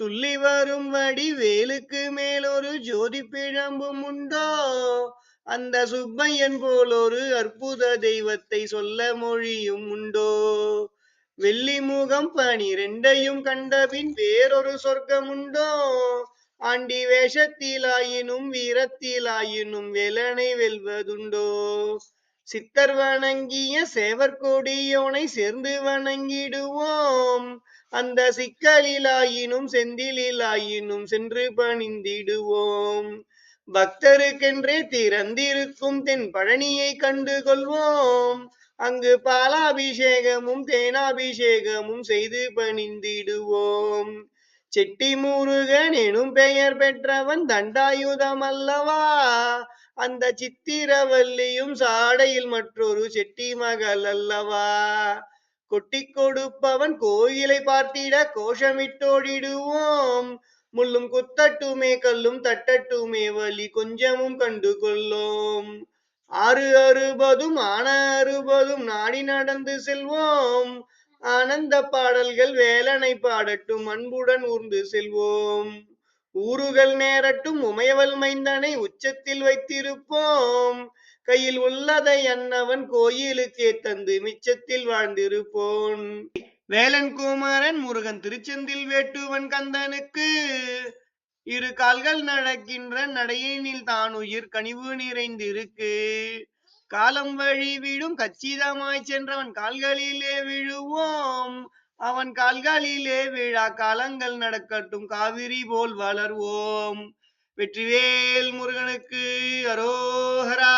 துள்ளி வரும் வடிவேலுக்கு மேலொரு ஜோதி பிழம்பும் உண்டோ? அந்த சுப்பையன் போல் ஒரு அற்புத தெய்வத்தை சொல்ல மொழியும் உண்டோ? வெள்ளி முகம் பனிரெண்டையும் கண்டபின் வேறொரு சொர்க்கம் உண்டோ? ஆண்டி வேஷத்திலாயினும் வீரத்திலாயினும் வேலனை வெல்வதுண்டோ? சித்தர் வணங்கிய சேவற்கொடியோனை சேர்ந்து வணங்கிடுவோம். அந்த சிக்கலிலாயினும் செந்திலாயினும் சென்று பணிந்திடுவோம். பக்தருக்கென்றே திறந்திருக்கும் தென் பழனியை கண்டு கொள்வோம் அங்கு பாலாபிஷேகமும் தேனாபிஷேகமும் செய்து பணிந்திடுவோம். செட்டி முருகன் எனும் பெயர் பெற்றவன் தண்டாயுதம் அல்லவா அந்த சித்திரவல்லியும் சாடையில் மற்றொரு செட்டி மகள் அல்லவா. கொட்டி கொடுப்பவன் கோயிலை பார்த்திட கோஷமிட்டோடிடுவோம். முள்ளும் குத்தட்டுமே கல்லும் தட்டட்டுமே வலி கொஞ்சமும் கண்டு கொள்ளோம். ஆறு அறுபதும் ஆன அறுபதும் நாடி நடந்து செல்வோம். ஆனந்த பாடல்கள் வேலனை பாடட்டும் அன்புடன் ஊர்ந்து செல்வோம். ஊறுகள் நேரட்டும் உமையவள் மைந்தனை உச்சத்தில் வைத்திருப்போம். கையில் உள்ளதை அன்னவன் கோயிலுக்கே தந்து மிச்சத்தில் வாழ்ந்திருப்போன் வேலன் குமாரன் முருகன் திருச்செந்தில் வேட்டுவன் கந்தனுக்கு இரு கால்கள் நடக்கின்ற நடையினில் தான் உயிர் கனிவு நிறைந்திருக்கு. காலம் வழி விழும் கச்சிதமாய் சென்றவன் கால்களிலே விழுவோம். அவன் கால்களிலே விழா காலங்கள் நடக்கட்டும் காவிரி போல் வளர்வோம். வெற்றிவேல் முருகனுக்கு அரோஹரா